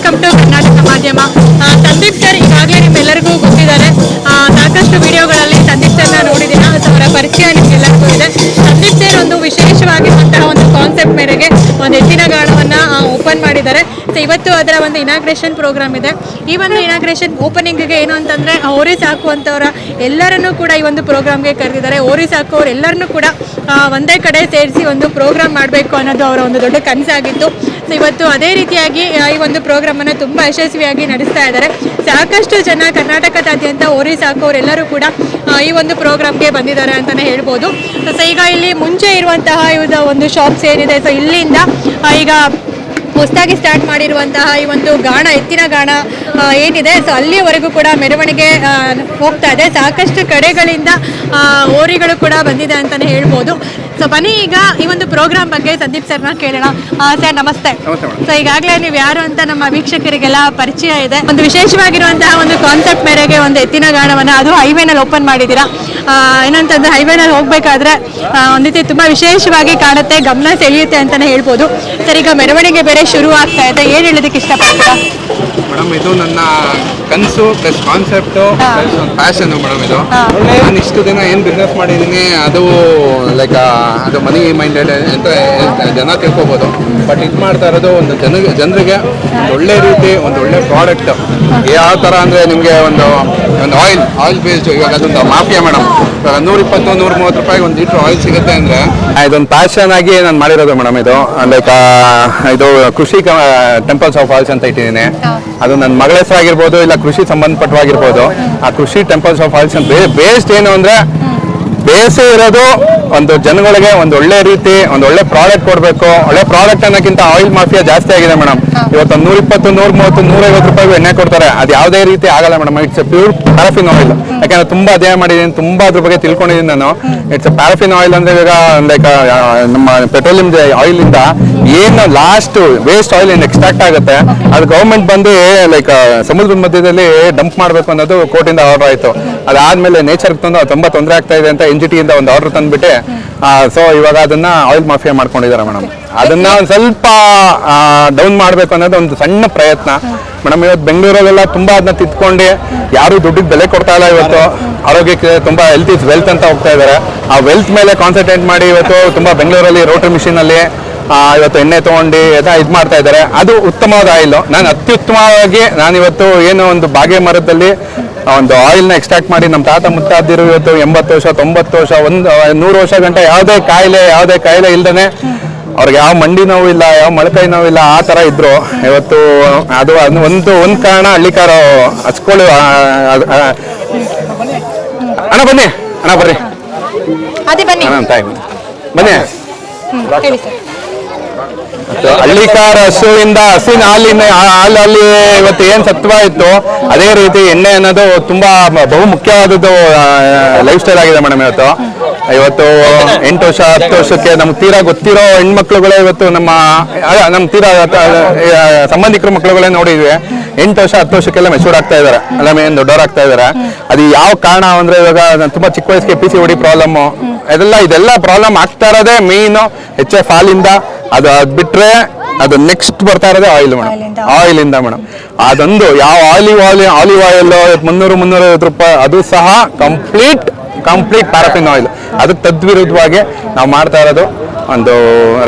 Welcome to Karnataka ಮಾಧ್ಯಮ. Sandeep sir ಈಗಾಗಲೇ ನಿಮ್ಮೆಲ್ಲರಿಗೂ ಗೊತ್ತಿದ್ದಾರೆ. ಸಾಕಷ್ಟು ವಿಡಿಯೋಗಳಲ್ಲಿ ಸಂದೀಪ್ ಸರ್ನ ನೋಡಿದ್ದೀರಾ? ಅವರ ಪರಿಚಯ ನಿಮ್ಗೆಲ್ಲರಿಗೂ ಇದೆ. ಸಂದೀಪ್ ಸರ್ ಒಂದು ವಿಶೇಷವಾಗಿರುವಂತಹ ಒಂದು ಕಾನ್ಸೆಪ್ಟ್ ಮೇರೆಗೆ ಒಂದು ಎತ್ತಿನ ಗಾಳವನ್ನು ಓಪನ್ ಮಾಡಿದ್ದಾರೆ. ಇವತ್ತು ಅದರ ಒಂದು ಇನಾಗ್ರೇಷನ್ ಪ್ರೋಗ್ರಾಮ್ ಇದೆ. ಈ ಒಂದು ಇನಾಗ್ರೇಷನ್ ಓಪನಿಂಗ್ಗೆ ಏನು ಅಂತಂದ್ರೆ ಓರಿಸ್ ಸಾಕುವಂಥವ್ರ ಎಲ್ಲರನ್ನೂ ಕೂಡ ಈ ಒಂದು ಪ್ರೋಗ್ರಾಮ್ಗೆ ಕರೆದಿದ್ದಾರೆ. ಓರಿ ಹಾಕುವವ್ರು ಎಲ್ಲರನ್ನೂ ಕೂಡ ಒಂದೇ ಕಡೆ ಸೇರಿಸಿ ಒಂದು ಪ್ರೋಗ್ರಾಮ್ ಮಾಡಬೇಕು ಅನ್ನೋದು ಅವರ ಒಂದು ದೊಡ್ಡ ಕನಸಾಗಿತ್ತು. ಸೊ ಇವತ್ತು ಅದೇ ರೀತಿಯಾಗಿ ಈ ಒಂದು ಪ್ರೋಗ್ರಾಮನ್ನು ತುಂಬ ಯಶಸ್ವಿಯಾಗಿ ನಡೆಸ್ತಾ ಇದ್ದಾರೆ. ಸಾಕಷ್ಟು ಜನ ಕರ್ನಾಟಕದಾದ್ಯಂತ ಓರಿ ಸಾಕು ಅವರೆಲ್ಲರೂ ಕೂಡ ಈ ಒಂದು ಪ್ರೋಗ್ರಾಮ್ಗೆ ಬಂದಿದ್ದಾರೆ ಅಂತಲೇ ಹೇಳ್ಬೋದು. ಸೊ ಈಗ ಇಲ್ಲಿ ಮುಂಚೆ ಇರುವಂತಹ ಇವ್ರ ಒಂದು ಶಾಪ್ಸ್ ಏನಿದೆ, ಸೊ ಇಲ್ಲಿಂದ ಈಗ ಹೊಸದಾಗಿ ಸ್ಟಾರ್ಟ್ ಮಾಡಿರುವಂತಹ ಈ ಒಂದು ಗಾಣ, ಎತ್ತಿನ ಗಾಣ ಏನಿದೆ? ಸೊ ಅಲ್ಲಿವರೆಗೂ ಕೂಡ ಮೆರವಣಿಗೆ ಹೋಗ್ತಾ ಇದೆ. ಸಾಕಷ್ಟು ಕಡೆಗಳಿಂದ ಓರಿಗಳು ಕೂಡ ಬಂದಿದೆ ಅಂತಲೇ ಹೇಳ್ಬೋದು. ಸೊ ಬನ್ನಿ ಈಗ ಈ ಒಂದು ಪ್ರೋಗ್ರಾಮ್ ಬಗ್ಗೆ ಸಂದೀಪ್ ಸರ್ನ ಕೇಳೋಣ. ಸರ್ ನಮಸ್ತೆ. ಸೊ ಈಗಾಗಲೇ ನೀವು ಯಾರು ಅಂತ ನಮ್ಮ ವೀಕ್ಷಕರಿಗೆಲ್ಲ ಪರಿಚಯ ಇದೆ. ಒಂದು ವಿಶೇಷವಾಗಿರುವಂತಹ ಒಂದು ಕಾನ್ಸೆಪ್ಟ್ ಮೇರೆಗೆ ಒಂದು ಎತ್ತಿನ ಗಾಣವನ್ನು ಅದು ಹೈವೇನಲ್ಲಿ ಓಪನ್ ಮಾಡಿದ್ದೀರಾ? ಏನಂತಂದ್ರೆ ಹೈವೇನಲ್ಲಿ ಹೋಗಬೇಕಾದ್ರೆ ಒಂದು ಒಂದ್ ರೀತಿ ತುಂಬಾ ವಿಶೇಷವಾಗಿ ಕಾಣುತ್ತೆ ಗಮನ ಸೆಳೆಯುತ್ತೆ ಅಂತಲೇ ಹೇಳ್ಬೋದು. ಸರ್ ಈಗ ಮೆರವಣಿಗೆ ಬೇರೆ ಶುರು ಆಗ್ತಾ ಇದೆ. ಏನ್ ಹೇಳೋದಕ್ಕೆ ಇಷ್ಟಪಡ್ತೀರಾ? ಮೇಡಮ್ ಇದು ನನ್ನ ಕನಸು ಪ್ಲಸ್ ಕಾನ್ಸೆಪ್ಟು. ಪ್ಲಸ್ ಒಂದು ಪ್ಯಾಷನ್ ಮೇಡಮ್ ಇದು. ನಾನು ಇಷ್ಟು ದಿನ ಏನು ಬಿಸ್ನೆಸ್ ಮಾಡಿದ್ದೀನಿ ಅದು ಲೈಕ್ ಅದು ಮನಿ ಮೈಂಡೆಡ್ ಅಂತ ಜನ ತಿಳ್ಕೊಬೋದು. ಬಟ್ ಇದು ಮಾಡ್ತಾ ಇರೋದು ಒಂದು ಜನ ಜನರಿಗೆ ಒಳ್ಳೆ ರೀತಿ ಒಂದು ಒಳ್ಳೆ ಪ್ರಾಡಕ್ಟ್ ಯಾವ ಥರ ಅಂದರೆ ನಿಮಗೆ ಒಂದು ಒಂದು ಆಯಿಲ್ ಆಯಿಲ್ ಬೇಸ್ಡ್ ಇವಾಗ ಅದೊಂದು ಮಾಫಿಯಾ ಮೇಡಮ್. ಇವಾಗ ನೂರ ಇಪ್ಪತ್ತು ನೂರ ಮೂವತ್ತು ರೂಪಾಯಿ ಒಂದು ಲೀಟ್ರ್ ಆಯಿಲ್ ಸಿಗುತ್ತೆ ಅಂದ್ರೆ? ಇದೊಂದು ಪ್ಯಾಷನ್ ಆಗಿ ನಾನು ಮಾಡಿರೋದು ಮೇಡಮ್ ಇದು. ಲೈಕ್ ಇದು ಕೃಷಿ ಟೆಂಪಲ್ಸ್ ಆಫ್ ಆಯಿಲ್ಸ್ ಅಂತ ಇಟ್ಟಿದ್ದೀನಿ. ಅದು ನನ್ನ ಮಗಳ ಹೆಸರಾಗಿರ್ಬೋದು ಇಲ್ಲ ಕೃಷಿ ಸಂಬಂಧಪಟ್ಟವಾಗಿರ್ಬೋದು ಆ ಕೃಷಿ ಟೆಂಪಲ್ಸ್ ಆಫ್ ಆಯಿಲ್ಸ್ ಅಂತ ಬೇಸ್ಡ್ ಏನು ಅಂದರೆ ಬೇಸೇ ಇರೋದು ಒಂದು ಜನಗಳಿಗೆ ಒಂದು ಒಳ್ಳೆ ರೀತಿ ಒಂದು ಒಳ್ಳೆ ಪ್ರಾಡಕ್ಟ್ ಕೊಡಬೇಕು. ಒಳ್ಳೆ ಪ್ರಾಡಕ್ಟ್ ಅನ್ನೋಕ್ಕಿಂತ ಆಯಿಲ್ ಮಾಫಿಯಾ ಜಾಸ್ತಿ ಆಗಿದೆ ಮೇಡಮ್ ಇವತ್ತು ನೂರ ಇಪ್ಪತ್ತು ನೂರ ಮೂವತ್ತು ನೂರೈವತ್ತು ರೂಪಾಯಿ ಎಣ್ಣೆ ಕೊಡ್ತಾರೆ. ಅದು ಯಾವುದೇ ರೀತಿ ಆಗಲ್ಲ madam it's pure paraffin oil ಯಾಕಂದ್ರೆ ತುಂಬಾ ಅಧ್ಯಯನ ಮಾಡಿದ್ದೀನಿ ತುಂಬಾ ಅದ್ರ ಬಗ್ಗೆ ತಿಳ್ಕೊಂಡಿದ್ದೀನಿ ನಾನು. ಇಟ್ಸ್ ಪ್ಯಾರಫಿನ್ ಆಯಿಲ್ ಅಂದ್ರೆ ಇವಾಗ ಲೈಕ್ ನಮ್ಮ ಪೆಟ್ರೋಲಿಯಂ ಆಯಿಲ್ ಇಂದ ಏನು ಲಾಸ್ಟ್ ವೇಸ್ಟ್ ಆಯಿಲ್ ಏನು ಎಕ್ಸ್ಟ್ರಾಕ್ಟ್ ಆಗುತ್ತೆ ಅದು ಗೌರ್ಮೆಂಟ್ ಬಂದು ಲೈಕ್ ಸಮುದ್ರದ ಮಧ್ಯದಲ್ಲಿ ಡಂಪ್ ಮಾಡಬೇಕು ಅನ್ನೋದು ಕೋರ್ಟಿಂದ ಆರ್ಡರ್ ಆಯಿತು. ಅದಾದ್ಮೇಲೆ ನೇಚರ್ ತಂದು ತುಂಬ ತೊಂದರೆ ಆಗ್ತಾ ಇದೆ ಅಂತ ಎನ್ ಜಿ ಟಿಯಿಂದ ಒಂದು ಆರ್ಡರ್ ತಂದ್ಬಿಟ್ಟೆ. ಸೊ ಇವಾಗ ಅದನ್ನ ಆಯಿಲ್ ಮಾಫಿಯಾ ಮಾಡ್ಕೊಂಡಿದ್ದಾರೆ ಮೇಡಮ್ ಅದನ್ನ ಒಂದು ಸ್ವಲ್ಪ ಡೌನ್ ಮಾಡಬೇಕು ಅನ್ನೋದು ಒಂದು ಸಣ್ಣ ಪ್ರಯತ್ನ. ಮೇಡಮ್ ಇವತ್ತು ಬೆಂಗಳೂರಲ್ಲೆಲ್ಲ ತುಂಬಾ ಅದನ್ನ ತಿದ್ಕೊಂಡು ಯಾರು ದುಡ್ಡಿಗೆ ಬೆಲೆ ಕೊಡ್ತಾ ಇಲ್ಲ ಇವತ್ತು. ಆರೋಗ್ಯಕ್ಕೆ ತುಂಬಾ ಹೆಲ್ತ್ ಇಸ್ ವೆಲ್ತ್ ಅಂತ ಹೋಗ್ತಾ ಇದ್ದಾರೆ. ಆ ವೆಲ್ತ್ ಮೇಲೆ ಕಾನ್ಸಂಟ್ರೇಟ್ ಮಾಡಿ ಇವತ್ತು ತುಂಬಾ ಬೆಂಗಳೂರಲ್ಲಿ ರೋಟರಿ ಮಿಷಿನ್ ಅಲ್ಲಿ ಇವತ್ತು ಎಣ್ಣೆ ತೊಗೊಂಡು ಎಲ್ಲ ಇದು ಮಾಡ್ತಾ ಇದ್ದಾರೆ. ಅದು ಉತ್ತಮವಾದ ಆಯಿಲ್ ನಾನು ಅತ್ಯುತ್ತಮವಾಗಿ ನಾನು ಇವತ್ತು ಏನು ಒಂದು ಬಾಗೆ ಮರದಲ್ಲಿ ಒಂದು ಆಯಿಲ್ನ ಎಕ್ಸ್ಟ್ರಾಕ್ಟ್ ಮಾಡಿ ನಮ್ಮ ತಾತ ಮುತ್ತಾದಿರು ಇವತ್ತು ಎಂಬತ್ತು ವರ್ಷ ತೊಂಬತ್ತು ವರ್ಷ ಒಂದು ನೂರು ವರ್ಷ ಗಂಟ ಯಾವುದೇ ಕಾಯಿಲೆ ಯಾವುದೇ ಕಾಯಿಲೆ ಇಲ್ದೇ ಅವ್ರಿಗೆ ಯಾವ ಮಂಡಿ ನೋವು ಇಲ್ಲ ಯಾವ ಮೊಳಕೈ ಇಲ್ಲ ಆ ಥರ ಇದ್ರು. ಇವತ್ತು ಅದು ಅದು ಒಂದು ಒಂದು ಕಾರಣ ಹಳ್ಳಿಕಾರ ಹಚ್ಕೊಳ್ಳಿ ಅಣ್ಣ ಬನ್ನಿ ಅಣ್ಣ ಬರ್ರಿ. ಬನ್ನಿ. ಬನ್ನಿ. ಹಳ್ಳಿಕಾರ ಹಸುವಿಂದ ಹಸಿನ ಹಾಲಿನ ಹಾಲಲ್ಲಿ ಇವತ್ತು ಏನ್ ಸತ್ವ ಇತ್ತು, ಅದೇ ರೀತಿ ಎಣ್ಣೆ ಅನ್ನೋದು ತುಂಬಾ ಬಹು ಮುಖ್ಯವಾದದ್ದು ಲೈಫ್ ಸ್ಟೈಲ್ ಆಗಿದೆ ಮೇಡಮ್ ಇವತ್ತು. ಇವತ್ತು ಎಂಟು ವರ್ಷ, ಹತ್ತು ವರ್ಷಕ್ಕೆ ನಮ್ಗೆ ತೀರಾ ಗೊತ್ತಿರೋ ಹೆಣ್ಮಕ್ಳುಗಳೇ ಇವತ್ತು ನಮ್ಮ ನಮ್ಮ ತೀರಾ ಸಂಬಂಧಿಕರ ಮಕ್ಳುಗಳೇ ನೋಡಿದ್ವಿ ಎಂಟು ವರ್ಷ, ಹತ್ತು ವರ್ಷಕ್ಕೆಲ್ಲ ಮೆಚೂರ್ ಆಗ್ತಾ ಇದಾರೆ ಅಲ್ಲ, ಮೇನ್ ದೊಡ್ಡವರಾಗ್ತಾ ಇದಾರೆ ಅದು ಯಾವ ಕಾರಣ ಅಂದ್ರೆ ಇವಾಗ ತುಂಬ ಚಿಕ್ಕ ವಯಸ್ಸಿಗೆ ಪಿ ಸಿ ಓಡಿ ಪ್ರಾಬ್ಲಮ್ ಅದೆಲ್ಲ ಇದೆಲ್ಲ ಪ್ರಾಬ್ಲಮ್ ಆಗ್ತಾ ಇರೋದೇ ಮೇಯ್ನು ಎಚ್ ಎಫ್ ಹಾಲಿಂದ. ಅದು ಅದ್ ಬಿಟ್ರೆ ಅದು ನೆಕ್ಸ್ಟ್ ಬರ್ತಾ ಇರೋದೇ ಆಯಿಲ್ ಮೇಡಮ್ ಆಯಿಲಿಂದ. ಆಯಿಲ್ ಇಂದ ಮೇಡಮ್ ಅದೊಂದು ಯಾವ ಆಲಿವ್ ಆಯಿಲ್ ಆಲಿವ್ ಆಯಿಲ್ ಮುನ್ನೂರು ಮುನ್ನೂರೈವತ್ತು ರೂಪಾಯಿ ಅದು ಸಹ ಕಂಪ್ಲೀಟ್ ಕಂಪ್ಲೀಟ್ ಪ್ಯಾರಫಿನ್ ಆಯಿಲ್ ಅದಕ್ಕೆ ತದ್ವಿರುದ್ಧವಾಗಿ ನಾವು ಮಾಡ್ತಾ ಇರೋದು ಒಂದು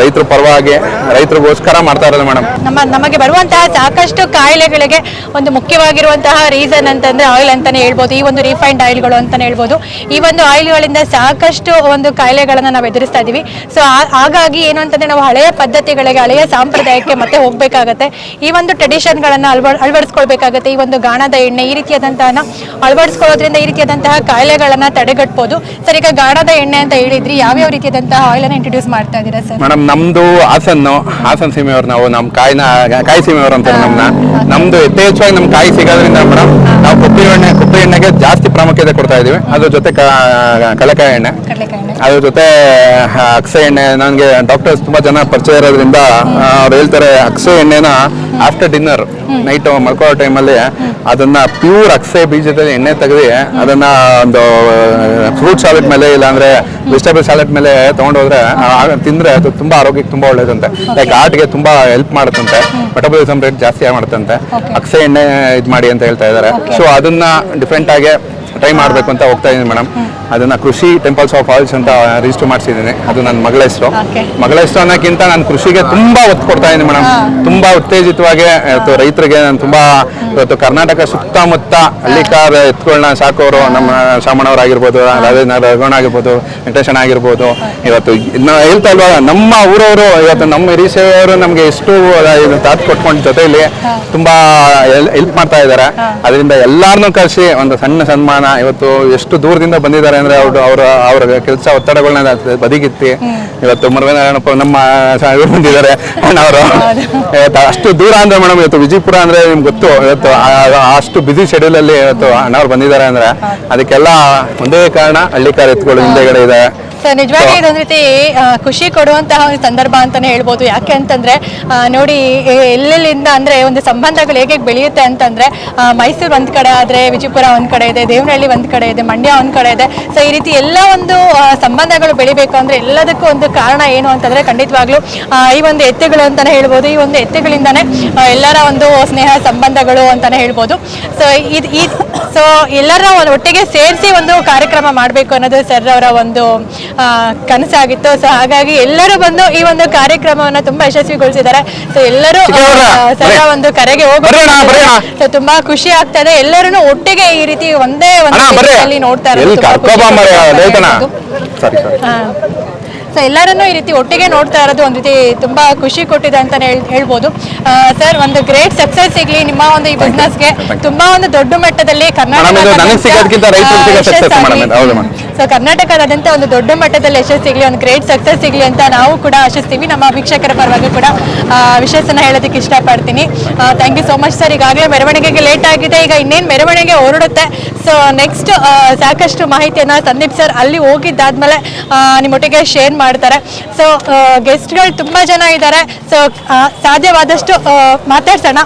ರೈತರ ಪರವಾಗಿ, ರೈತರಿಗೋಸ್ಕರ ಮಾಡ್ತಾ ಇರೋದು ಮೇಡಮ್. ನಮ್ಮ, ನಮಗೆ ಬರುವಂತಹ ಸಾಕಷ್ಟು ಕಾಯಿಲೆಗಳಿಗೆ ಒಂದು ಮುಖ್ಯವಾಗಿರುವಂತಹ ರೀಸನ್ ಅಂತಂದ್ರೆ ಆಯಿಲ್ ಅಂತಾನೆ ಹೇಳ್ಬೋದು, ಈ ಒಂದು ರಿಫೈನ್ಡ್ ಆಯಿಲ್ಗಳು ಅಂತಾನೆ ಹೇಳ್ಬೋದು. ಈ ಒಂದು ಆಯಿಲ್ಗಳಿಂದ ಸಾಕಷ್ಟು ಒಂದು ಕಾಯಿಲೆಗಳನ್ನು ನಾವು ಎದುರಿಸ್ತಾ ಇದ್ದೀವಿ. ಸೊ ಹಾಗಾಗಿ ಏನು ಅಂತಂದ್ರೆ ನಾವು ಹಳೆಯ ಪದ್ಧತಿಗಳಿಗೆ, ಹಳೆಯ ಸಾಂಪ್ರದಾಯಕ್ಕೆ ಮತ್ತೆ ಹೋಗ್ಬೇಕಾಗತ್ತೆ. ಈ ಒಂದು ಟ್ರೆಡಿಷನ್ಗಳನ್ನು ಅಳವ, ಅಳವಡಿಸ್ಕೊಳ್ಬೇಕಾಗತ್ತೆ. ಈ ಒಂದು ಗಾಣದ ಎಣ್ಣೆ ಈ ರೀತಿಯಾದಂತಹ ಅಳವಡಿಸ್ಕೊಳ್ಳೋದ್ರಿಂದ ಈ ರೀತಿಯಾದಂತಹ ಕಾಯಿಲೆಗಳನ್ನ ತಡೆಗಟ್ಬೋದು ಸರ್ ಈಗ ಗಾಢದ ಎಣ್ಣೆ ಅಂತ ಹೇಳಿದ್ರಿ ಯಾವ್ಯಾವ ರೀತಿಯಾದಂತಹ ಆಯಿಲ್ ಅನ್ನ ಇಂಟ್ರೊಡ್ಯೂಸ್ ಮಾಡ್ತಾ ಇದ್ದೀರಾ ಸರ್? ಮೇಡಮ್ ನಮ್ದು ಹಾಸನ್ ಹಾಸನ್ ಸೀಮೆಯವ್ರು ನಾವು ನಮ್ಮ ಕಾಯಿನ ಕಾಯಿ ಸೀಮೆಯವ್ರು ಅಂತ ನಮ್ಮನ್ನ ನಮ್ದು ಯಥೇಚ್ಛವಾಗಿ ನಮ್ ಕಾಯಿ ಸಿಗೋದ್ರಿಂದ ಮೇಡಮ್ ನಾವು ಕೊಬ್ಬರಿ ಎಣ್ಣೆ ಕೊಬ್ಬರಿ ಎಣ್ಣೆಗೆ ಜಾಸ್ತಿ ಪ್ರಾಮುಖ್ಯತೆ ಕೊಡ್ತಾ ಇದೀವಿ ಅದ್ರ ಜೊತೆ ಕ- ಎಣ್ಣೆ. ಕಡಲೆಕಾಯಿ ಅದ್ರ ಜೊತೆ ಆ, ಅಕ್ಸೆ ಎಣ್ಣೆ ನನಗೆ ಡಾಕ್ಟರ್ಸ್ ತುಂಬಾ ಜನ ಪರಿಚಯ ಇರೋದ್ರಿಂದ ಅವ್ರು ಹೇಳ್ತಾರೆ ಅಕ್ಸೆ ಎಣ್ಣೆನ ಆಫ್ಟರ್ ಡಿನ್ನರ್ ನೈಟ್ ಮಲ್ಕೊಳ್ಳೋ ಟೈಮಲ್ಲಿ ಅದನ್ನ ಪ್ಯೂರ್ ಅಕ್ಸೆ ಬೀಜದಲ್ಲಿ ಎಣ್ಣೆ ತೆಗೆದು ಅದನ್ನ ಒಂದು ಫ್ರೂಟ್ ಸಾಲೆಟ್ ಮೇಲೆ ಇಲ್ಲಾಂದ್ರೆ ವೆಜಿಟೇಬಲ್ ಸಾಲೆಟ್ ಮೇಲೆ ತಗೊಂಡೋದ್ರೆ ತಿಂದ್ರೆ ಅದು ತುಂಬಾ ಆರೋಗ್ಯಕ್ಕೆ ತುಂಬಾ ಒಳ್ಳೇದಂತೆ. ಲೈಕ್ ಹಾರ್ಟ್ಗೆ ತುಂಬಾ ಹೆಲ್ಪ್ ಮಾಡುತ್ತಂತೆ. ಮೆಟಬಲಿಸಮ್ ರೇಟ್ ಜಾಸ್ತಿ ಮಾಡುತ್ತಂತೆ. ಅಕ್ಸೆ ಎಣ್ಣೆ ಇದು ಮಾಡಿ ಅಂತ ಹೇಳ್ತಾ ಇದ್ದಾರೆ. ಸೊ ಅದನ್ನ ಡಿಫ್ರೆಂಟ್ ಆಗಿ ಟ್ರೈ ಮಾಡಬೇಕು ಅಂತ ಹೋಗ್ತಾ ಇದ್ದೀನಿ ಮೇಡಮ್ ಅದನ್ನ ಕೃಷಿ ಟೆಂಪಲ್ಸ್ ಆಫ್ ಆಲ್ಸ್ ಅಂತ ರಿಜಿಸ್ಟರ್ ಮಾಡಿಸಿದ್ದೀನಿ. ಅದು ನನ್ನ ಮಗಳ ಹೆಸರು. ಮಗಳ ಹೆಸರು ಅನ್ನೋಕ್ಕಿಂತ ನಾನು ಕೃಷಿಗೆ ತುಂಬಾ ಒತ್ತು ಕೊಡ್ತಾ ಇದ್ದೀನಿ ಮೇಡಮ್ ತುಂಬಾ ಉತ್ತೇಜಿತವಾಗಿ ಇವತ್ತು ರೈತರಿಗೆ ನಾನು ತುಂಬಾ ಇವತ್ತು ಕರ್ನಾಟಕ ಸುತ್ತಮುತ್ತ ಹಳ್ಳಿಕಾರ ಎತ್ತುಗಳನ್ನ ಸಾಕೋರು ನಮ್ಮ ಶಾಮಣ್ಣವರಾಗಿರ್ಬೋದು ರಾಜೇಂದ್ರ ರಘೋಣ ಆಗಿರ್ಬೋದು ವೆಂಕಟೇಶಣ್ಣ ಆಗಿರ್ಬೋದು. ಇವತ್ತು ನಾವು ಹೇಳ್ತಾ ಇಲ್ವಾ ನಮ್ಮ ಊರವರು ಇವತ್ತು ನಮ್ಮ ಹಿರಿಸೇವರು ನಮಗೆ ಎಷ್ಟು ಇದು ತಾತ್ ಕೊಟ್ಕೊಂಡು ಜೊತೆಯಲ್ಲಿ ತುಂಬಾ ಹೆಲ್ಪ್ ಮಾಡ್ತಾ ಇದ್ದಾರೆ. ಅದರಿಂದ ಎಲ್ಲಾರನ್ನೂ ಕರೆಸಿ ಒಂದು ಸಣ್ಣ ಸನ್ಮಾನ ಇವತ್ತು ಎಷ್ಟು ದೂರದಿಂದ ಬಂದಿದ್ದಾರೆ ಅಂದ್ರೆ ಅವರು ಅವರ ಅವರ ಕೆಲಸ ಒತ್ತಡಗಳನ್ನ ಬದಿಗಿತ್ತಿ. ಇವತ್ತು ಮರವೇನಪ್ಪ ನಮ್ಮ ಬಂದಿದ್ದಾರೆ. ಅವರು. ಅಷ್ಟು ದೂರ ಅಂದ್ರೆ ಮೇಡಮ್, ಇವತ್ತು ವಿಜಯಪುರ ಅಂದ್ರೆ ನಿಮ್ಗೆ ಗೊತ್ತು. ಇವತ್ತು ಅಷ್ಟು ಬ್ಯುಸಿ ಶೆಡ್ಯೂಲ್ ಅಲ್ಲಿ ಇವತ್ತು ಅಣ್ಣವ್ರು ಬಂದಿದ್ದಾರೆ ಅಂದ್ರೆ ಅದಕ್ಕೆಲ್ಲ ಒಂದೇ ಕಾರಣ ಹಳ್ಳಿ ಎತ್ತುಗಳು ಹಿಂದೆಗಡೆ ಇದೆ. ಸೊ ನಿಜವಾಗಿ ಇದೊಂದು ರೀತಿ ಖುಷಿ ಕೊಡುವಂತಹ ಒಂದು ಸಂದರ್ಭ ಅಂತಾನೆ ಹೇಳ್ಬೋದು. ಯಾಕೆ ಅಂತಂದ್ರೆ ನೋಡಿ ಎಲ್ಲೆಲ್ಲಿಂದ ಅಂದ್ರೆ ಒಂದು ಸಂಬಂಧಗಳು ಹೇಗೆ ಬೆಳೆಯುತ್ತೆ ಅಂತಂದ್ರೆ ಮೈಸೂರು ಒಂದ್ ಕಡೆ ಆದ್ರೆ ವಿಜಯಪುರ ಒಂದ್ ಕಡೆ ಇದೆ ದೇವನಹಳ್ಳಿ ಒಂದ್ ಕಡೆ ಇದೆ ಮಂಡ್ಯ ಒಂದ್ ಕಡೆ ಇದೆ. ಸೊ ಈ ರೀತಿ ಎಲ್ಲ ಒಂದು ಸಂಬಂಧಗಳು ಬೆಳಿಬೇಕು ಅಂದ್ರೆ ಎಲ್ಲದಕ್ಕೂ ಒಂದು ಕಾರಣ ಏನು ಅಂತಂದ್ರೆ ಖಂಡಿತವಾಗ್ಲೂ ಈ ಒಂದು ಎತ್ತೆಗಳು ಅಂತಾನೆ ಹೇಳ್ಬೋದು. ಈ ಒಂದು ಎತ್ತೆಗಳಿಂದಾನೆ ಎಲ್ಲರ ಒಂದು ಸ್ನೇಹ ಸಂಬಂಧಗಳು ಅಂತಾನೆ ಹೇಳ್ಬೋದು. ಸೊ ಇದು ಈ ಸೊ ಎಲ್ಲರ ಒಂದು ಒಟ್ಟಿಗೆ ಸೇರಿಸಿ ಒಂದು ಕಾರ್ಯಕ್ರಮ ಮಾಡಬೇಕು ಅನ್ನೋದು ಸರ್ ಅವರ ಒಂದು ಕನಸಾಗಿತ್ತು. ಸೊ ಹಾಗಾಗಿ ಎಲ್ಲರೂ ಬಂದು ಈ ಒಂದು ಕಾರ್ಯಕ್ರಮವನ್ನ ತುಂಬಾ ಯಶಸ್ವಿಗೊಳಿಸಿದ್ದಾರೆ. ಸೊ ಎಲ್ಲರೂ ಸದಾ ಒಂದು ಕರೆಗೆ ಅಣ್ಣ. ಸೊ ತುಂಬಾ ಖುಷಿ ಆಗ್ತಾ ಇದೆ ಎಲ್ಲರೂ ಒಟ್ಟಿಗೆ ಈ ರೀತಿ ಒಂದೇ ಒಂದು ಅಣ್ಣ ನೋಡ್ತಾ ಇರೋದು ಎಲ್ಲಿ ತುಂಬಾ ಖುಷಿ ಕರ್ಕೊಬ ಮರೆ ಕೊಡುತ್ತೆ ರೈತನ ಹೇಳ್ಬೋದು. ಸಾರಿ ಸಾರಿ. ಸೊ ಎಲ್ಲರನ್ನೂ ಈ ರೀತಿ ಒಟ್ಟಿಗೆ ನೋಡ್ತಾ ಇರೋದು ಒಂದು ರೀತಿ ತುಂಬಾ ಖುಷಿ ಕೊಟ್ಟಿದೆ ಅಂತಾನೆ ಹೇಳ್- ಹೇಳ್ಬೋದು. ಸರ್ ಒಂದು ಗ್ರೇಟ್ ಸಕ್ಸಸ್ ಸಿಗ್ಲಿ ನಿಮ್ಮ ಒಂದು ಈ ಬಿಸ್ನೆಸ್ಗೆ ತುಂಬಾ ಒಂದು ದೊಡ್ಡ ಮಟ್ಟದಲ್ಲಿ Madam, ಸೊ ಕರ್ನಾಟಕದಾದ್ಯಂತ ಒಂದು ದೊಡ್ಡ ಮಟ್ಟದಲ್ಲಿ ಯಶಸ್ಸು ಸಿಗಲಿ, ಒಂದು ಗ್ರೇಟ್ ಸಕ್ಸಸ್ ಸಿಗಲಿ ಅಂತ ನಾವು ಕೂಡ ಆಶಿಸ್ತೀವಿ. ನಮ್ಮ ವೀಕ್ಷಕರ ಪರವಾಗಿ ಕೂಡ ವಿಶೇಷನ ಹೇಳೋದಕ್ಕೆ ಇಷ್ಟಪಡ್ತೀನಿ. Thank you so much sir ಈಗಾಗಲೇ ಮೆರವಣಿಗೆಗೆ ಲೇಟ್ ಆಗಿದೆ. ಈಗ ಇನ್ನೇನು ಮೆರವಣಿಗೆ ಹೊರಡುತ್ತೆ ಸೊ ನೆಕ್ಸ್ಟ್ ಸಾಕಷ್ಟು ಮಾಹಿತಿಯನ್ನು ಸಂದೀಪ್ ಸರ್ ಅಲ್ಲಿ ಹೋಗಿದ್ದಾದ್ಮೇಲೆ ನಿಮ್ಮೊಟ್ಟಿಗೆ ಶೇರ್ ಮಾಡ್ತಾರೆ. ಸೊ ಗೆಸ್ಟ್ಗಳು ತುಂಬ ಜನ ಇದ್ದಾರೆ. ಸೊ ಸಾಧ್ಯವಾದಷ್ಟು ಮಾತಾಡ್ಸೋಣ.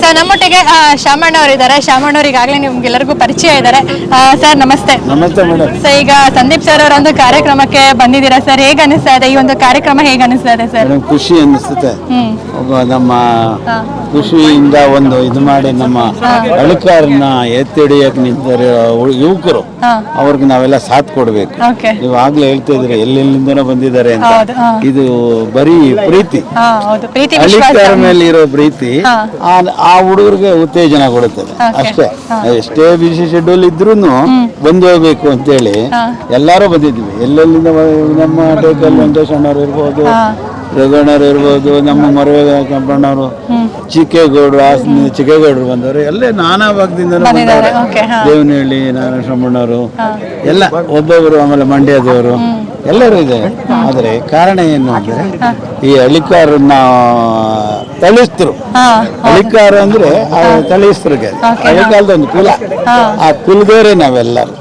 ಸರ್ ನಮ್ಮೊಟ್ಟಿಗೆ ಶಾಮಣ್ಣ ಅವರು ಇದ್ದಾರೆ ಶಾಮಣ್ಣ ಅವ್ರು ಈಗಾಗಲೇ ನಿಮ್ಗೆಲ್ಲರಿಗೂ ಪರಿಚಯ ಇದ್ದಾರೆ ಸರ್ ನಮಸ್ತೆ. ನಮಸ್ತೆ ಮೇಡಮ್ ಸರ್ ಈಗ ಸಂದೀಪ್ ಸರ್ ಅವರ ಒಂದು ಕಾರ್ಯಕ್ರಮಕ್ಕೆ ಬಂದಿದ್ದೀರಾ? ಸರ್ ಹೇಗೆ ಅನಿಸ್ತಾ ಇದೆ? ಈ ಒಂದು ಕಾರ್ಯಕ್ರಮ ಹೇಗೆ ಅನಿಸ್ತಾ ಇದೆ ಸರ್? ಖುಷಿ ಅನ್ನಿಸುತ್ತೆ ಹ್ಮ್. ಒಬ್ಬ ನಮ್ಮ. ಖುಷಿಯಿಂದ ಒಂದು ಇದು ಮಾಡಿ ನಮ್ಮ ಅಳಿಕಾರನ್ನ ಎತ್ತಿಡಿಯಕ್ಕೆ ನಿಂತಾರೆ ಯುವಕರು. ಅವ್ರಿಗೆ ನಾವೆಲ್ಲ ಸಾಥ್ ಕೊಡ್ಬೇಕು. ನೀವು ಆಗ್ಲೇ ಹೇಳ್ತಾ ಇದ್ರೆ ಎಲ್ಲೆಲ್ಲಿಂದನೋ ಬಂದಿದ್ದಾರೆ ಅಂತ. ಇದು ಬರೀ ಪ್ರೀತಿ. ಹಳ್ಳಿಕಾರ ಮೇಲೆ ಇರೋ ಪ್ರೀತಿ ಆ ಆ ಹುಡುಗರಿಗೆ ಉತ್ತೇಜನ ಕೊಡುತ್ತದೆ. ಅಷ್ಟೇ. ಎಷ್ಟೇ ಬಿಸಿ ಶೆಡ್ಯೂಲ್ ಇದ್ರು ಬಂದು ಹೋಗ್ಬೇಕು ಅಂತೇಳಿ ಎಲ್ಲಾರು ಬಂದಿದ್ವಿ ಎಲ್ಲೆಲ್ಲಿಂದ ನಮ್ಮ ಟೇಕಲ್ ವೆಂಕಟೇಶ್ ಅಣ್ಣವ್ರು ಇರ್ಬೋದು. ಹಾ. ರಘುಣ್ಣವ್ರು ಇರ್ಬೋದು ನಮ್ಮ ಮರವೆ ಕಂಪಣ್ಣವರು ಚಿಕ್ಕೇಗೌಡರು ಹಾಸನ ಚಿಕ್ಕೇಗೌಡರು ಬಂದವರು ಎಲ್ಲೇ ನಾನಾ ಭಾಗದಿಂದ. ದೇವನಹಳ್ಳಿ ನಾರಾಯಣಸ್ವಾಮಣ್ಣವರು ಎಲ್ಲ ಒಬ್ಬೊಬ್ಬರು ಆಮೇಲೆ ಮಂಡ್ಯದವರು ಎಲ್ಲರೂ ಇದೆ. ಆದರೆ ಕಾರಣ ಏನು ಅಂದ್ರೆ ಈ ಅಳಿಕಾರನ್ನ ತಳಿಸ್ತರು ಅಳಿಕಾರ ಅಂದ್ರೆ ಆ ತಳಿಸ್ತರಿಗೆ ಹಳೆ ಕಾಲದ ಒಂದು ಕುಲ. ಆ ಕುಲದವರೇ ನಾವೆಲ್ಲರೂ.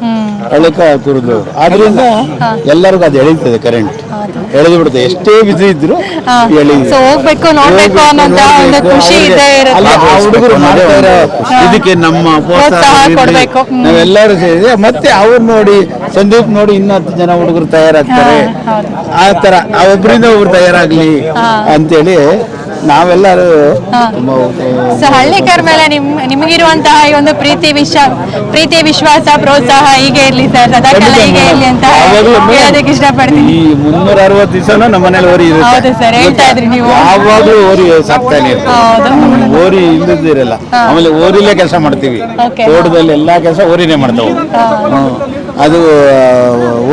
ಅಳಿಕ ಕುಲದವರು ಆದ್ರಿಂದ ಎಲ್ಲರಿಗೂ ಅದು ಎಳಿತದೆ ಕರೆಂಟ್ ಎಳೆದು ಬಿಡುತ್ತೆ. ಎಷ್ಟೇ ಬಿಸಿ ಇದ್ರು. ಸೊ ಹೋಗ್ಬೇಕು ನೋಡ್ಬೇಕು ಅನ್ನೋಂತ ಒಂದು ಖುಷಿ ಇದೆ ಇರುತ್ತೆ ಆ ಹುಡುಗರು ಇದಕ್ಕೆ ನಮ್ಮ ಪ್ರೋತ್ಸಾಹ. ಕೊಡ್ಬೇಕು. ನಾವೆಲ್ಲರೂ ಸೇರಿ ಮತ್ತೆ ಅವ್ರು ನೋಡಿ ಸಂದೀಪ್ ನೋಡಿ ಇನ್ನ ಹತ್ತು ಜನ ಹುಡುಗರು ತಯಾರಾಗ್ತಾರೆ. ಆ ತರ ಆ ಒಬ್ಬರಿಂದ ಒಬ್ರು ತಯಾರಾಗ್ಲಿ ಅಂತೇಳಿ ನಾವೆಲ್ಲರೂ ಸೊ ಹಳ್ಳಿಕರ್ ಮೇಲೆ ನಿಮ್ ನಿಮಗಿರುವಂತಹ ಈ ಒಂದು ಪ್ರೀತಿ ವಿಶ್ವ ಪ್ರೀತಿ ವಿಶ್ವಾಸ ಪ್ರೋತ್ಸಾಹ ಹೀಗೆ ಇರ್ಲಿ ಸರ್ ಸದಾಕಾಲ ಹೀಗೆ ಇರ್ಲಿ ಅಂತ ಯಾವಾಗ್ಲೂ ಹೇಳೋದಕ್ಕೆ ಇಷ್ಟಪಡ್ತೀನಿ. ಈ ಮುನ್ನೂರ ಅರವತ್ತು ದಿವಸನೂ ನಮ್ಮ ಮನೇಲಿ ಓರಿ ಇರುತ್ತೆ. ಹೌದು ಸರ್ ಹೇಳ್ತಾ ಇದ್ರಿ ನೀವು. ಯಾವಾಗ್ಲೂ ಓರಿ ಸಾಕ್ತಾನೆ ಇರ್ತೀವಿ. ಹೌದು. ಓರಿ ಇಲ್ಲದಿರಲ್ಲ ಆಮೇಲೆ ಓರಿಲೇ ಕೆಲಸ ಮಾಡ್ತೀವಿ. Okay. ತೋಟದಲ್ಲಿ ಎಲ್ಲಾ ಕೆಲಸ ಓರಿನೇ ಮಾಡ್ತಾವೆ. ಹ್ಮ್. ಅದು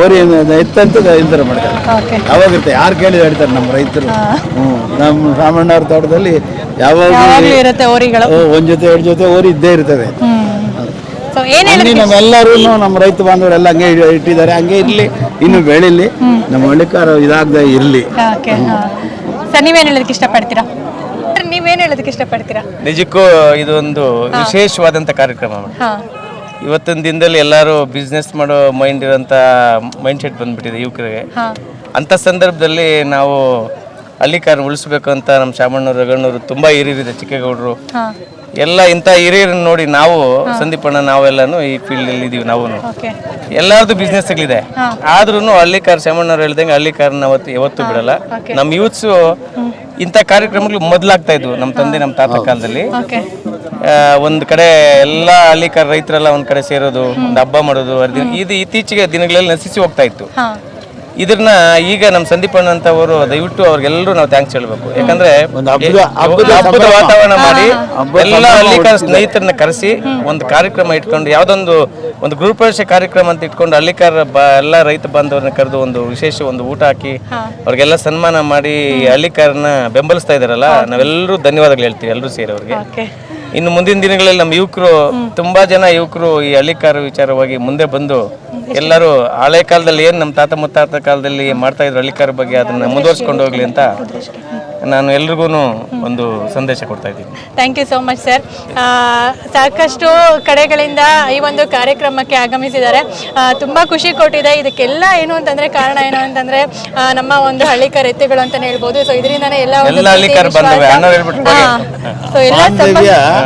ಓರಿ ಎತ್ತಂತ ಇಂತರ ಮಾಡ್ತಾರೆ. ಓಕೆ. ಯಾವಾಗಿರುತ್ತೆ ಯಾರು ಕೇಳಿದ್ರೆ ಹೇಳ್ತಾರೆ ನಮ್ಮ ರೈತರು. ಹ್ಮ್. ನಮ್ಮ ರಾಮಣ್ಣವ್ರ ತೋಟದಲ್ಲಿ ಯಾವಾಗ ಯಾವಾಗ್ಲೂ ಇರುತ್ತೆ ಓರಿಗಳು. ಒಂದ್ ಜೊತೆ ಎರಡು ಜೊತೆ ಓರಿ ಇದ್ದೇ ಇರ್ತವೆ ಸೊ ಏನ್ ಅಲ್ಲಿ ಹೇಳಿದ್ರಿ? ನಮ್ಮೆಲ್ಲರೂ ನಮ್ಮ ರೈತ ಬಾಂಧವರೆಲ್ಲ ಹಂಗೆ ಇಟ್ಟಿದ್ದಾರೆ. ಹಂಗೆ ಇರ್ಲಿ ಇನ್ನು ಬೆಳಿಲಿ. ನಮ್ಮ ಹಳ್ಳಿಕಾರ ಇದಾಗದೆ ಇರ್ಲಿ. ಓಕೆ ಸರ್ ನೀವೇನು ಹೇಳೋದಕ್ಕೆ ಇಷ್ಟಪಡ್ತೀರಾ? ನೀವೇನು ಹೇಳೋದಕ್ಕೆ ಇಷ್ಟಪಡ್ತೀರಾ? ನಿಜಕ್ಕೂ ಇದೊಂದು ವಿಶೇಷವಾದಂತ ಕಾರ್ಯಕ್ರಮ. ಇವತ್ತಿನ ದಿನದಲ್ಲಿ ಎಲ್ಲರೂ ಬಿಸ್ನೆಸ್ ಮಾಡೋ ಮೈಂಡ್ ಇರೋಂಥ ಮೈಂಡ್ ಸೆಟ್ ಬಂದ್ಬಿಟ್ಟಿದೆ ಯುವಕರಿಗೆ. ಅಂಥ ಸಂದರ್ಭದಲ್ಲಿ ನಾವು ಹಳ್ಳಿಕಾರನ್ನ ಉಳಿಸ್ಬೇಕು ಅಂತ ನಮ್ಮ ಶಾಮಣ್ಣವ್ರು ರಗಣ್ಣವರು ತುಂಬ ಹಿರಿಯರಿದೆ ಚಿಕ್ಕೇಗೌಡರು. ಎಲ್ಲ ಇಂಥ ಹಿರಿಯರನ್ನ ನೋಡಿ ನಾವು ಸಂದೀಪಣ್ಣ ನಾವೆಲ್ಲನೂ ಈ ಫೀಲ್ಡಲ್ಲಿ ಇದ್ದೀವಿ ನಾವು ಎಲ್ಲರದು ಬಿಸ್ನೆಸ್ಗಳಿದೆ ಆದ್ರೂ ಹಳ್ಳಿಕಾರ ಶಾಮಣ್ಣವ್ರು ಹೇಳ್ದಂಗೆ ಹಳ್ಳಿಕಾರನ್ನ ಅವತ್ತು ಯಾವತ್ತೂ ಬಿಡಲ್ಲ. ನಮ್ಮ ಯೂತ್ಸು ಇಂಥ ಕಾರ್ಯಕ್ರಮಗಳು ಮೊದಲಾಗ್ತಾ ಇದ್ವು. ನಮ್ಮ ತಂದೆ ನಮ್ಮ ತಾತ ಕಾಲದಲ್ಲಿ. ಒಂದು ಆ, ಒಂದ್ ಕಡೆ ಎಲ್ಲ ಹಳ್ಳಿಕಾರ ರೈತರೆಲ್ಲ ಒಂದು ಕಡೆ ಸೇರೋದು ಒಂದು ಹಬ್ಬ ಮಾಡೋದು ಇದು ಇತ್ತೀಚೆಗೆ ದಿನಗಳಲ್ಲಿ ನಶಿಸಿ ಹೋಗ್ತಾ ಇತ್ತು. ಇದನ್ನ ಈಗ ನಮ್ಮ ಸಂದೀಪ್ ಅಂತವರು ದಯವಿಟ್ಟು ಅವ್ರಿಗೆಲ್ಲರೂ ನಾವು ಥ್ಯಾಂಕ್ಸ್ ಹೇಳ್ಬೇಕು. ಯಾಕಂದ್ರೆ ಒಂದು ಹಬ್ಬದ- ವಾತಾವರಣ ಮಾಡಿ ಎಲ್ಲ ಹಳ್ಳಿಕಾರ ಸ್ನೇಹಿತರನ್ನ ಕರೆಸಿ ಒಂದು ಕಾರ್ಯಕ್ರಮ ಇಟ್ಕೊಂಡು ಯಾವ್ದೊಂದು ಒಂದು ಗೃಹಪ್ರವೇಶ ಕಾರ್ಯಕ್ರಮ ಅಂತ ಇಟ್ಕೊಂಡು ಹಳ್ಳಿಕಾರ ಬ ಎಲ್ಲ ರೈತ ಬಾಂಧವರನ್ನ ಕರೆದು ಒಂದು ವಿಶೇಷ ಒಂದು ಊಟ ಹಾಕಿ ಅವ್ರಿಗೆಲ್ಲ ಸನ್ಮಾನ ಮಾಡಿ ಹಳ್ಳಿಕಾರನ್ನ ಬೆಂಬಲಿಸ್ತಾ ಇದಾರಲ್ಲ ನಾವೆಲ್ಲರೂ ಧನ್ಯವಾದಗಳು ಹೇಳ್ತೀವಿ ಎಲ್ಲರೂ ಸೇರಿ ಅವ್ರಿಗೆ. ಓಕೆ. ಇನ್ನು ಮುಂದಿನ ದಿನಗಳಲ್ಲಿ ನಮ್ಮ ಯುವಕರು, ತುಂಬಾ ಜನ ಯುವಕರು ಈ ಹಳ್ಳಿಕಾರ ವಿಚಾರವಾಗಿ ಮುಂದೆ ಬಂದು ಎಲ್ಲರೂ ಹಳೆ ಕಾಲದಲ್ಲಿ ಏನು ನಮ್ಮ ತಾತ ಮುತ್ತಾತ ಕಾಲದಲ್ಲಿ ಮಾಡ್ತಾ ಇದ್ರು ಹಳ್ಳಿಕಾರ ಬಗ್ಗೆ ಅದನ್ನ ಮುಂದುವರ್ಸ್ಕೊಂಡು ಹೋಗ್ಲಿ ಅಂತ ನಾನು ಎಲ್ರಿಗೂ ಒಂದು ಸಂದೇಶ ಕೊಡ್ತಾ ಇದ್ದೀನಿ. Thank you so much sir ಸಾಕಷ್ಟು ಕಡೆಗಳಿಂದ ಈ ಒಂದು ಕಾರ್ಯಕ್ರಮಕ್ಕೆ ಆಗಮಿಸಿದ್ದಾರೆ. ತುಂಬ ಖುಷಿ ಕೊಟ್ಟಿದೆ. ಇದಕ್ಕೆಲ್ಲ ಏನು ಅಂತಂದ್ರೆ ಕಾರಣ ಏನು ಅಂತಂದ್ರೆ ಆ, ನಮ್ಮ ಒಂದು ಹಳ್ಳಿಕರ ಎತ್ತುಗಳು ಅಂತಾನೆ ಹೇಳ್ಬೋದು. ಸೊ ಇದರಿಂದಾನೇ ಎಲ್ಲ ಒಂದು ಎಲ್ಲ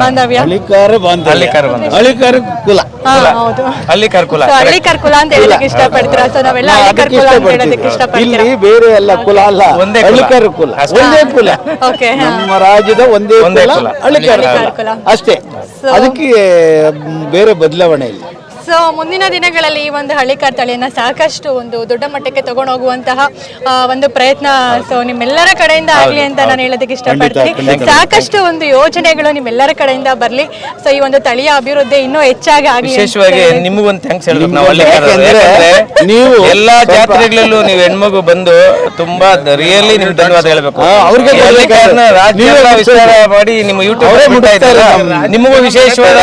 ಬಾಂಧವ್ಯ, ಹಳ್ಳಿಕಾರ ಕುಲ. ಹಳ್ಳಿಕಾರ ಕುಲ ಹಳ್ಳಿಕರ್ ಕುಲ ಅಂತ ಹೇಳೋದಕ್ಕೆ ಇಷ್ಟಪಡ್ತೀರಾ? ಸೊ ನಾವೆಲ್ಲ ನಾವು ಹಳ್ಳಿಕರ್ ಕುಲ ಅಂತ ಇಷ್ಟಪಡ್ತೀವಿ. ಹೇಳೋದಕ್ಕೆ ಇಷ್ಟಪಡ್ತೀರಾ? ಇಲ್ಲಿ ಬೇರೆ ಎಲ್ಲ ಕುಲ ಅಲ್ಲ. ಒಂದೇ. ಹಳ್ಳಿಕಾರ ಕುಲ. ಒಂದೇ ಕುಲ. ಓಕೆ ನಮ್ಮ ರಾಜ್ಯದ ಒಂದೇ ಒಂದೇ ಕುಲ ಕುಲ. ಹಳ್ಳಿಕಾರ ಹಳ್ಳಿಕಾರ ಕುಲ. ಕುಲ. ಅಷ್ಟೇ. ಅದಕ್ಕೆ ಬೇರೆ ಬದಲಾವಣೆ ಇಲ್ಲ. ಸೊ ಮುಂದಿನ ದಿನಗಳಲ್ಲಿ ಈ ಒಂದು ಹಳ್ಳಿ ತಳಿಯನ್ನ ಸಾಕಷ್ಟು ಒಂದು ದೊಡ್ಡ ಮಟ್ಟಕ್ಕೆ ತಗೊಂಡು ಹೋಗುವಂತಹ ಒಂದು ಪ್ರಯತ್ನ ಸೊ ನಿಮ್ಮೆಲ್ಲರ ಕಡೆಯಿಂದ ಆಗಲಿ ಅಂತ ನಾನು ಹೇಳೋದಕ್ಕೆ ಇಷ್ಟಪಡ್ತೀನಿ. ಸಾಕಷ್ಟು ಒಂದು ಯೋಜನೆಗಳು ನಿಮ್ಮೆಲ್ಲರ ಕಡೆಯಿಂದ ಬರಲಿ. ಸೊ ಈ ಒಂದು ತಳಿಯ ಅಭಿವೃದ್ಧಿ ಇನ್ನೂ ಹೆಚ್ಚಾಗಿ ಆಗಲಿ ವಿಶೇಷವಾಗಿ. ನಿಮಗೊಂದು ಥ್ಯಾಂಕ್ಸ್ ಹೇಳಬೇಕು ನಾವು ನೀವು ಎಲ್ಲಾ ಜಾತ್ರೆಗಳಲ್ಲೂ ನೀವು ಹೆಣ್ಮಗು ಬಂದು ತುಂಬಾ ರಿಯಲಿ ನಿಮ್ಗೆ ಧನ್ಯವಾದ ಹೇಳಬೇಕು. ಅವ್ರಿಗೆ ವಿಸ್ತಾರ ಮಾಡಿ ನಿಮ್ಮ ಯೂಟ್ಯೂಬ್ ನಿಮಗೂ. ವಿಶೇಷವಾದ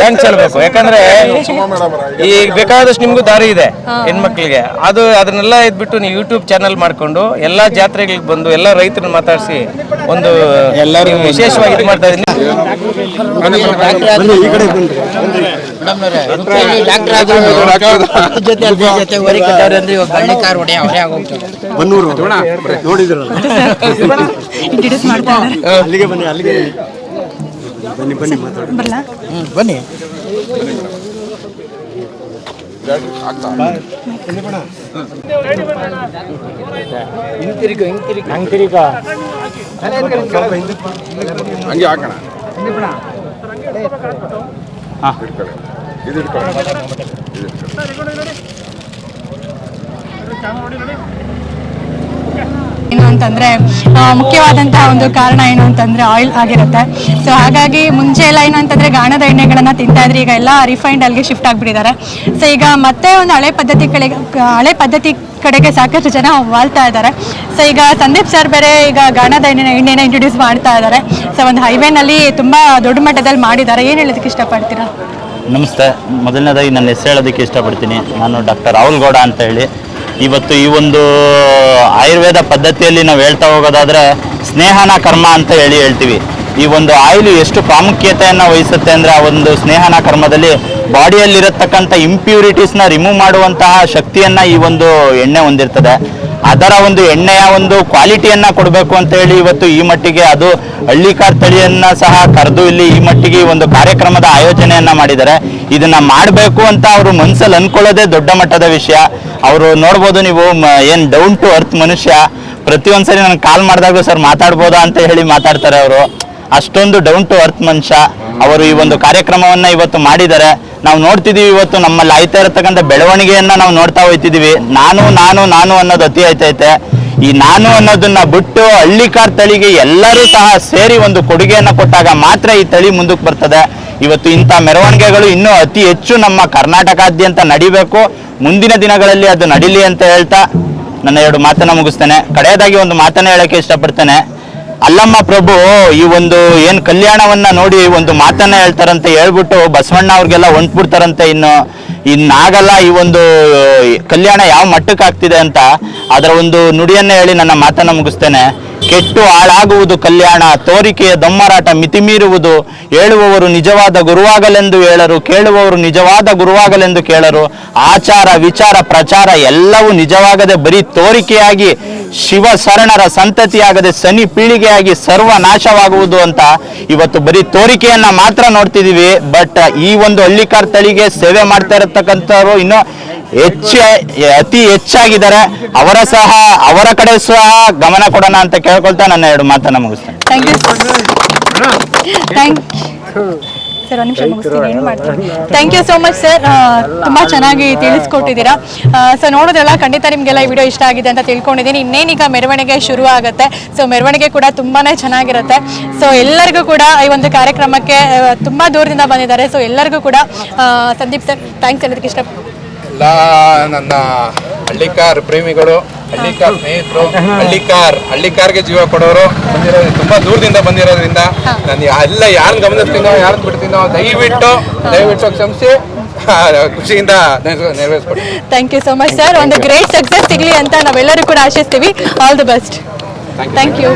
ಥ್ಯಾಂಕ್ಸ್ ಹೇಳ್ಬೇಕು. ಯಾಕಂದ್ರೆ ಈಗ ಬೇಕಾದಷ್ಟು ನಿಮ್ಗೂ ದಾರಿ ಇದೆ ಹೆಣ್ಮಕ್ಳಿಗೆ. ಅದು ಅದನ್ನೆಲ್ಲ ಇದ್ಬಿಟ್ಟು ನೀವು ಯೂಟ್ಯೂಬ್ ಚಾನಲ್ ಮಾಡ್ಕೊಂಡು ಎಲ್ಲಾ ಜಾತ್ರೆಗಳಿಗೆ ಬಂದು ಎಲ್ಲಾ ರೈತರನ್ನ ಮಾತಾಡಿಸಿ ಒಂದು ಎಲ್ಲರೂ ವಿಶೇಷವಾಗಿ ಇದು ಮಾಡ್ತಾ ಇದ್ದೀನಿ. ಬನ್ನಿ ಅಲ್ಲಿಗೆ ಬನ್ನಿ ಬನ್ನಿ. ಮಾತಾಡಿ ಬರ್ಲಾ? ಬನ್ನಿ ಹಂಗೆ ಹಾಕೋಣ ಇದು ಇಟ್ಕೊಳ್ಳಿ. ಇದು ಇಟ್ಕೊಳ್ಳಿ. ಏನು ಅಂತಂದ್ರೆ ಮುಖ್ಯವಾದಂತಹ ಒಂದು ಕಾರಣ ಏನು ಅಂತಂದ್ರೆ ಆಯಿಲ್ ಆಗಿರುತ್ತೆ. ಸೊ ಹಾಗಾಗಿ ಮುಂಚೆ ಎಲ್ಲ ಏನು ಅಂತಂದ್ರೆ ಗಾಣದ ಎಣ್ಣೆಗಳನ್ನ ತಿಂತಾ ಇದ್ರೆ, ಈಗ ಎಲ್ಲ ರಿಫೈನ್ಡ್ ಅಲ್ಲಿಗೆ ಶಿಫ್ಟ್ ಆಗಿಬಿಟ್ಟಿದ್ದಾರೆ. ಸೊ ಈಗ ಮತ್ತೆ ಒಂದು ಹಳೆ ಪದ್ಧತಿ ಕಡೆಗೆ ಹಳೆ ಪದ್ಧತಿ ಕಡೆಗೆ ಸಾಕಷ್ಟು ಜನ ವಾಲ್ತಾ ಇದ್ದಾರೆ. ಸೊ ಈಗ ಸಂದೀಪ್ ಸರ್ ಬೇರೆ ಈಗ ಗಾಣದ ಎಣ್ಣೆ ಎಣ್ಣೆನ ಇಂಟ್ರೊಡ್ಯೂಸ್ ಮಾಡ್ತಾ ಇದ್ದಾರೆ. ಸೊ ಒಂದು ಹೈವೇನಲ್ಲಿ ತುಂಬಾ ದೊಡ್ಡ ಮಟ್ಟದಲ್ಲಿ ಮಾಡಿದ್ದಾರೆ. ಏನು ಹೇಳೋದಕ್ಕೆ ಇಷ್ಟಪಡ್ತೀರಾ? ನಮಸ್ತೆ. ಮೊದಲನೇದಾಗಿ ನನ್ನ ಹೆಸರು ಹೇಳೋದಕ್ಕೆ ಇಷ್ಟಪಡ್ತೀನಿ. ನಾನು ಡಾಕ್ಟರ್ ರಾಹುಲ್ ಗೌಡ ಅಂತ ಹೇಳಿ. ಇವತ್ತು ಈ ಒಂದು ಆಯುರ್ವೇದ ಪದ್ಧತಿಯಲ್ಲಿ ನಾವು ಹೇಳ್ತಾ ಹೋಗೋದಾದ್ರೆ ಸ್ನೇಹನ ಕರ್ಮ ಅಂತ ಹೇಳಿ ಹೇಳ್ತೀವಿ. ಈ ಒಂದು ಆಯಿಲು ಎಷ್ಟು ಪ್ರಾಮುಖ್ಯತೆಯನ್ನು ವಹಿಸುತ್ತೆ ಅಂದರೆ ಆ ಒಂದು ಸ್ನೇಹನ ಕರ್ಮದಲ್ಲಿ ಬಾಡಿಯಲ್ಲಿರತಕ್ಕಂಥ ಇಂಪ್ಯೂರಿಟೀಸ್ನ ರಿಮೂವ್ ಮಾಡುವಂತಹ ಶಕ್ತಿಯನ್ನು ಈ ಒಂದು ಎಣ್ಣೆ ಹೊಂದಿರ್ತದೆ. ಅದರ ಒಂದು ಎಣ್ಣೆಯ ಒಂದು ಕ್ವಾಲಿಟಿಯನ್ನ ಕೊಡಬೇಕು ಅಂತ ಹೇಳಿ ಇವತ್ತು ಈ ಮಟ್ಟಿಗೆ ಅದು ಹಳ್ಳಿಕಾರ್ ತಳಿಯನ್ನ ಸಹ ಕರೆದು ಇಲ್ಲಿ ಈ ಮಟ್ಟಿಗೆ ಒಂದು ಕಾರ್ಯಕ್ರಮದ ಆಯೋಜನೆಯನ್ನ ಮಾಡಿದ್ದಾರೆ. ಇದನ್ನ ಮಾಡಬೇಕು ಅಂತ ಅವರು ಮನಸ್ಸಲ್ಲಿ ಅನ್ಕೊಳ್ಳೋದೇ ದೊಡ್ಡ ಮಟ್ಟದ ವಿಷಯ. ಅವರು ನೋಡ್ಬೋದು ನೀವು ಏನ್ ಡೌನ್ ಟು ಅರ್ತ್ ಮನುಷ್ಯ, ಪ್ರತಿಯೊಂದ್ಸರಿ ನಾನು ಕಾಲ್ ಮಾಡಿದಾಗ ಸರ್ ಮಾತಾಡ್ಬೋದಾ ಅಂತ ಹೇಳಿ ಮಾತಾಡ್ತಾರೆ ಅವರು. ಅಷ್ಟೊಂದು ಡೌನ್ ಟು ಅರ್ತ್ ಮನುಷ್ಯ ಅವರು ಈ ಒಂದು ಕಾರ್ಯಕ್ರಮವನ್ನ ಇವತ್ತು ಮಾಡಿದ್ದಾರೆ. ನಾವು ನೋಡ್ತಿದೀವಿ ಇವತ್ತು ನಮ್ಮಲ್ಲಿ ಆಯ್ತಾ ಇರತಕ್ಕಂಥ ಬೆಳವಣಿಗೆಯನ್ನ ನಾವು ನೋಡ್ತಾ ಹೋಯ್ತಿದೀವಿ ನಾನು ನಾನು ನಾನು ಅನ್ನೋದು ಅತಿ ಆಯ್ತೈತೆ ಈ ನಾನು ಅನ್ನೋದನ್ನ ಬಿಟ್ಟು ಹಳ್ಳಿಕಾರ್ ತಳಿಗೆ ಎಲ್ಲರೂ ಸಹ ಸೇರಿ ಒಂದು ಕೊಡುಗೆಯನ್ನ ಕೊಟ್ಟಾಗ ಮಾತ್ರ ಈ ತಳಿ ಮುಂದಕ್ಕೆ ಬರ್ತದೆ. ಇವತ್ತು ಇಂಥ ಮೆರವಣಿಗೆಗಳು ಇನ್ನೂ ಅತಿ ಹೆಚ್ಚು ನಮ್ಮ ಕರ್ನಾಟಕಾದ್ಯಂತ ನಡಿಬೇಕು. ಮುಂದಿನ ದಿನಗಳಲ್ಲಿ ಅದು ನಡೀಲಿ ಅಂತ ಹೇಳ್ತಾ ನನ್ನ ಎರಡು ಮಾತನ್ನ ಮುಗಿಸ್ತೇನೆ. ಕಡೆಯದಾಗಿ ಒಂದು ಮಾತನ್ನ ಹೇಳಕ್ಕೆ ಇಷ್ಟಪಡ್ತೇನೆ. ಅಲ್ಲಮ್ಮ ಪ್ರಭು, ಈ ಒಂದು ಏನ್ ಕಲ್ಯಾಣವನ್ನ ನೋಡಿ ಒಂದು ಮಾತನ್ನ ಹೇಳ್ತಾರಂತೆ ಹೇಳ್ಬಿಟ್ಟು ಬಸವಣ್ಣ ಅವ್ರಿಗೆಲ್ಲ ಹೊಂಟ್ಬಿಡ್ತಾರಂತೆ ಇನ್ನು. ಇನ್ನಾಗಲ್ಲ ಈ ಒಂದು ಕಲ್ಯಾಣ ಯಾವ ಮಟ್ಟಕ್ಕೆ ಆಗ್ತಿದೆ ಅಂತ. ಅದರ ಒಂದು ನುಡಿಯನ್ನ ಹೇಳಿ ನನ್ನ ಮಾತನ್ನ ಮುಗಿಸ್ತೇನೆ. ಕೆಟ್ಟು ಹಾಳಾಗುವುದು ಕಲ್ಯಾಣ, ತೋರಿಕೆಯ ದೊಮ್ಮರಾಟ, ಮಿತಿಮೀರುವುದು ಹೇಳುವವರು ನಿಜವಾದ ಗುರುವಾಗಲೆಂದು ಹೇಳರು, ಕೇಳುವವರು ನಿಜವಾದ ಗುರುವಾಗಲೆಂದು ಕೇಳರು. ಆಚಾರ, ವಿಚಾರ, ಪ್ರಚಾರ ಎಲ್ಲವೂ ನಿಜವಾಗದೆ ಬರೀ ತೋರಿಕೆಯಾಗಿ ಶಿವ ಶರಣರ ಸಂತತಿಯಾಗದೆ ಸನಿ ಪೀಳಿಗೆಯಾಗಿ ಸರ್ವ ನಾಶವಾಗುವುದು ಅಂತ ಇವತ್ತು ಬರೀ ತೋರಿಕೆಯನ್ನ ಮಾತ್ರ ನೋಡ್ತಿದೀವಿ. ಬಟ್ ಈ ಒಂದು ಹಳ್ಳಿಕಾರ್ ತಳಿಗೆ ಸೇವೆ ಮಾಡ್ತಾ ಇರತಕ್ಕಂಥವ್ರು ಇನ್ನು ಹೆಚ್ಚು ಅತಿ ಹೆಚ್ಚಾಗಿದ್ದಾರೆ. ಅವರ ಸಹ ಅವರ ಕಡೆ ಸಹ ಗಮನ ಕೊಡೋಣ ಅಂತ ಕೇಳ್ಕೊಳ್ತಾ ನನ್ನ ಎರಡು ಮಾತನ್ನ ಮುಗಿಸ್ತೇನೆ. ಥ್ಯಾಂಕ್ ಯು ಥ್ಯಾಂಕ್ ಸರ್ ಒಂದು ನಿಮಿಷ ಮುಗಿಸ್ತೀನಿ ಏನು ಮಾಡ್ತೀನಿ thank you so much sir ತುಂಬ ಚೆನ್ನಾಗಿ ತಿಳಿಸ್ಕೊಟ್ಟಿದ್ದೀರಾ. ಸೊ ನೋಡೋದ್ರಲ್ಲ ಖಂಡಿತ ನಿಮಗೆಲ್ಲ ಈ ವಿಡಿಯೋ ಇಷ್ಟ ಆಗಿದೆ ಅಂತ ತಿಳ್ಕೊಂಡಿದ್ದೀನಿ. ಇನ್ನೇನೀಗ ಮೆರವಣಿಗೆ ಶುರು ಆಗುತ್ತೆ ಸೊ ಮೆರವಣಿಗೆ ಕೂಡ ತುಂಬಾ ಚೆನ್ನಾಗಿರುತ್ತೆ. ಸೊ ಎಲ್ಲರಿಗೂ ಕೂಡ ಈ ಒಂದು ಕಾರ್ಯಕ್ರಮಕ್ಕೆ ತುಂಬ ದೂರದಿಂದ ಬಂದಿದ್ದಾರೆ. ಸೊ ಎಲ್ಲರಿಗೂ ಕೂಡ ಸಂದೀಪ್ ಸರ್ ಥ್ಯಾಂಕ್ಸ್ ಹೇಳೋದಕ್ಕೆ ಇಷ್ಟ ಎಲ್ಲ ನನ್ನ ಹಳ್ಳಿಕಾರ್ ಪ್ರೇಮಿಗಳು ಹಳ್ಳಿಕಾರ್ ಸ್ನೇಹಿತರು ಹಳ್ಳಿಕಾರ್ ಹಳ್ಳಿಕಾರ್ಗೆ ಜೀವ ಕೊಡೋರು ಬಂದಿರೋದು ತುಂಬಾ ದೂರದಿಂದ ಬಂದಿರೋದ್ರಿಂದ ನಾನು ಎಲ್ಲ ಯಾರನ್ನ ಗಮನಿಸ್ತೀನೋ ಯಾರನ್ನ ಬಿಡ್ತೀನೋ ದಯವಿಟ್ಟು ದಯವಿಟ್ಟು ಕ್ಷಮಿಸಿ ಆ, ಖುಷಿಯಿಂದ thank you so much sir ಒಂದು ಗ್ರೇಟ್ ಸಕ್ಸಸ್ ಸಿಗಲಿ ಅಂತ ನಾವೆಲ್ಲರೂ ಕೂಡ ಆಶಿಸ್ತೀವಿ. All the best thank you